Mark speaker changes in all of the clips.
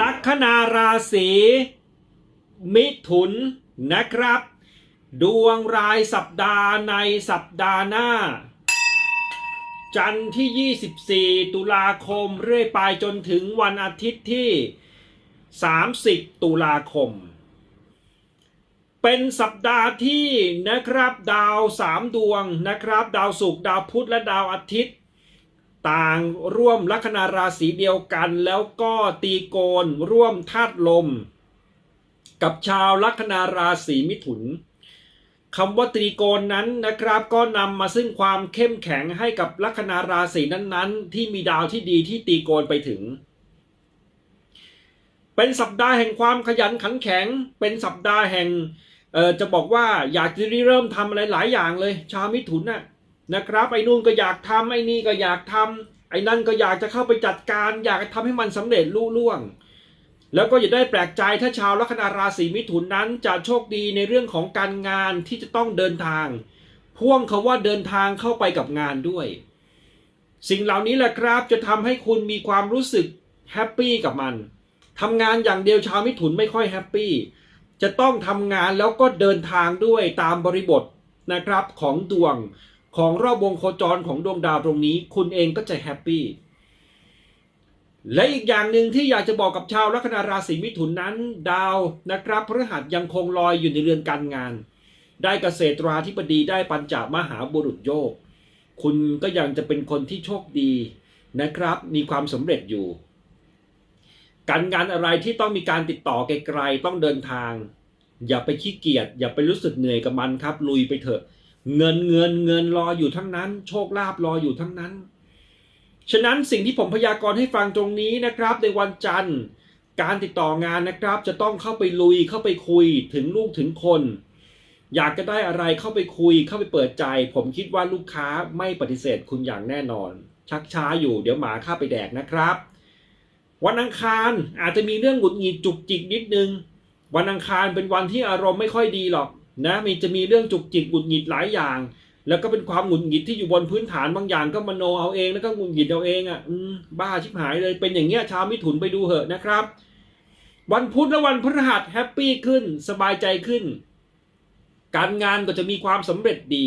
Speaker 1: ลัคนาราศีมิถุนนะครับ ดวงรายสัปดาห์ในสัปดาห์หน้า จันทร์ที่ 24 ตุลาคมเรื่อยไปจนถึงวันอาทิตย์ที่ 30 ตุลาคม เป็นสัปดาห์ที่นะครับดาวสามดวงนะครับ ดาวศุกร์ดาวพุธและดาวอาทิตย์ ต่างร่วมลัคนาราศีเดียวกัน แล้วก็ตีโกนร่วมธาตุลม กับชาวลัคนาราศีมิถุนคำว่าตรีโกนนั้นนะครับก็นำมาซึ่งความเข้มแข็งให้กับลัคนาราศีนั้นๆ ที่มีดาวที่ดีที่ตีโกนไปถึง เป็นสัปดาห์แห่งความขยันขันแข็ง เป็นสัปดาห์แห่งจะบอกว่าอยากจะเริ่มทำอะไรหลายอย่างเลย ชาวมิถุนน่ะ นะครับไอ้นู่นก็อยากทำไอ้นี่ก็อยากทำไอ้นั่นก็อยากจะเข้าไปจัดการ อยากจะทำให้มันสำเร็จลุล่วง แล้วก็อย่าได้แปลกใจถ้าชาวลัคนาราศีมิถุนนั้นจะโชคดีในเรื่องของการงานที่จะต้องเดินทาง พ่วงคาว่าเดินทางเข้าไปกับงานด้วย สิ่งเหล่านี้แหละครับจะทำให้คุณมีความรู้สึกแฮปปี้กับมันทำงานอย่างเดียวชาวมิถุนไม่ค่อยแฮปปี้จะต้องทำงานแล้วก็เดินทางด้วยตามบริบทนะครับของดวง ของรอบวงโคจรของดวงดาวตรงนี้ คุณเองก็จะแฮปปี้และอีกอย่างหนึ่งที่อยากจะบอกกับชาวลัคนาราศีมิถุนนั้น ดาวนะครับพฤหัสยังคงลอยอยู่ในเรือนการงาน ได้เกษตราธิบดีได้ปัญจมหาบุรุษโยก คุณก็ยังจะเป็นคนที่โชคดีนะครับ มีความสำเร็จอยู่ การงานอะไรที่ต้องมีการติดต่อไกลๆต้องเดินทาง อย่าไปขี้เกียจอย่าไปรู้สึกเหนื่อยกับมันครับ ลุยไปเถอะ เงินเงินเงินรออยู่ทั้งนั้น โชคลาภรออยู่ทั้งนั้น ฉะนั้นสิ่งที่ผมพยากรณ์ให้ฟังตรงนี้นะครับ ในวันจันทร์ การติดต่องานนะครับ จะต้องเข้าไปลุยเข้าไปคุยถึงลูกถึงคน อยากจะได้อะไรเข้าไปคุยเข้าไปเปิดใจ ผมคิดว่าลูกค้าไม่ปฏิเสธคุณอย่างแน่นอน ชักช้าอยู่เดี๋ยวหมาข้าไปแดกนะครับ วันอังคารอาจจะมีเรื่องหงุดหงิดจุกจิกนิดนึง วันอังคารเป็นวันที่อารมณ์ไม่ค่อยดีหรอก นะมีจะมีเรื่องจุกจิกหงุดหงิดหลายอย่าง แล้วก็เป็นความหงุดหงิดที่อยู่บนพื้นฐานบางอย่างก็มโนเอาเองแล้วก็หงุดหงิดเอาเองอะบ้าชิบหายเลยเป็นอย่างเงี้ยชาวมิถุนไปดูเหอะนะครับ วันพุธและวันพฤหัสแฮปปี้ขึ้นสบายใจขึ้น การงานก็จะมีความสำเร็จดี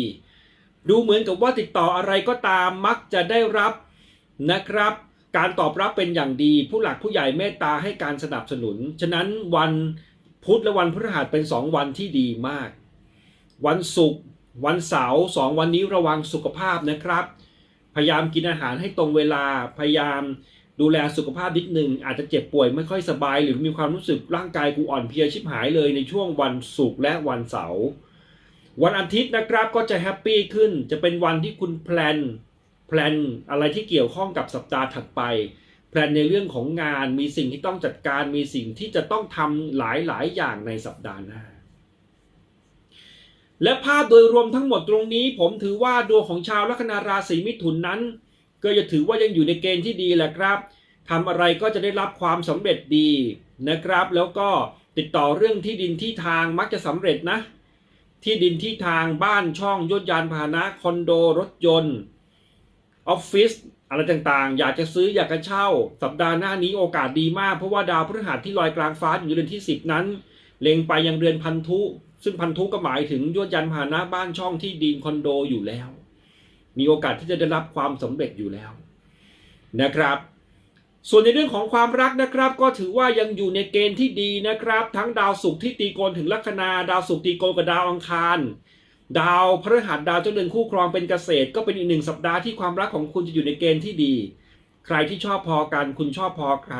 Speaker 1: ดูเหมือนกับว่าติดต่ออะไรก็ตามมักจะได้รับนะครับ การตอบรับเป็นอย่างดี ผู้หลักผู้ใหญ่เมตตาให้การสนับสนุน ฉะนั้นวันพุธและวันพฤหัสเป็นสองวันที่ดีมาก วันศุกร์วันเสาร์สองวันนี้ระวังสุขภาพนะครับ พยายามกินอาหารให้ตรงเวลาพยายามดูแลสุขภาพนิดหนึ่งอาจจะเจ็บป่วยไม่ค่อยสบาย หรือมีความรู้สึกร่างกายกูอ่อนเพลียชิบหายเลยในช่วงวันศุกร์และวันเสาร์วันอาทิตย์นะครับก็จะแฮปปี้ขึ้นจะเป็นวันที่คุณแพลนแพลนอะไรที่เกี่ยวข้องกับสัปดาห์ถัดไปแพลนในเรื่องของงานมีสิ่งที่ต้องจัดการมีสิ่งที่จะต้องทำหลายๆ อย่างในสัปดาห์หน้า และภาพโดยรวมทั้งหมดตรงนี้ ผมถือว่าดวงของชาวลัคนาราศีมิถุนนั้น ก็จะถือว่ายังอยู่ในเกณฑ์ที่ดีแหละครับทำอะไรก็จะได้รับความสำเร็จดีนะครับ แล้วก็ติดต่อเรื่องที่ดินที่ทางมักจะสำเร็จนะ ที่ดินที่ทางบ้านช่องยศยานพาหนะคอนโดรถยนต์ออฟฟิศอะไรต่างๆ อยากจะซื้ออยากจะเช่า สัปดาห์หน้านี้โอกาสดีมากเพราะว่าดาวพฤหัสที่ลอยกลางฟ้าอยู่ในเดือนที่ 10 นั้น เล็งไปยังเรือนพันธุ ซึ่งพันธุก็หมายถึงยวดยันพาหนะบ้านช่องที่ดินคอนโดอยู่แล้ว มีโอกาสที่จะได้รับความสำเร็จอยู่แล้วนะครับ ส่วนในเรื่องของความรักนะครับ ก็ถือว่ายังอยู่ในเกณฑ์ที่ดีนะครับ ทั้งดาวศุกร์ที่ตีโกนถึงลัคนาดาวศุกร์ตีโกนกับดาวอังคาร ดาวพฤหัสดาวเจ้าเรือนคู่ครองเป็นเกษตร ก็เป็นอีกหนึ่งสัปดาห์ที่ความรักของคุณจะอยู่ในเกณฑ์ที่ดี ใครที่ชอบพอกันคุณชอบพอใคร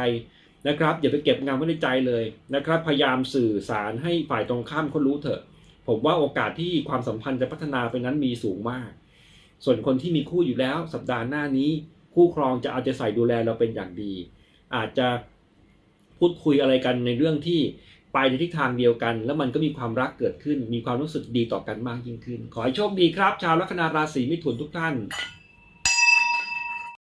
Speaker 1: นะครับอย่าไปเก็บงานไว้ในใจเลยนะครับ พยายามสื่อสารให้ฝ่ายตรงข้ามเขารู้เถอะ ผมว่าโอกาสที่ความสัมพันธ์จะพัฒนาไปนั้นมีสูงมาก ส่วนคนที่มีคู่อยู่แล้วสัปดาห์หน้านี้ คู่ครองจะเอาใจใส่ดูแลเราเป็นอย่างดี อาจจะพูดคุยอะไรกันในเรื่องที่ไปในทิศทางเดียวกัน แล้วมันก็มีความรักเกิดขึ้น มีความรู้สึกดีต่อกันมากยิ่งขึ้น ขอให้โชคดีครับ ชาวลัคนาราศีมิถุนทุกท่าน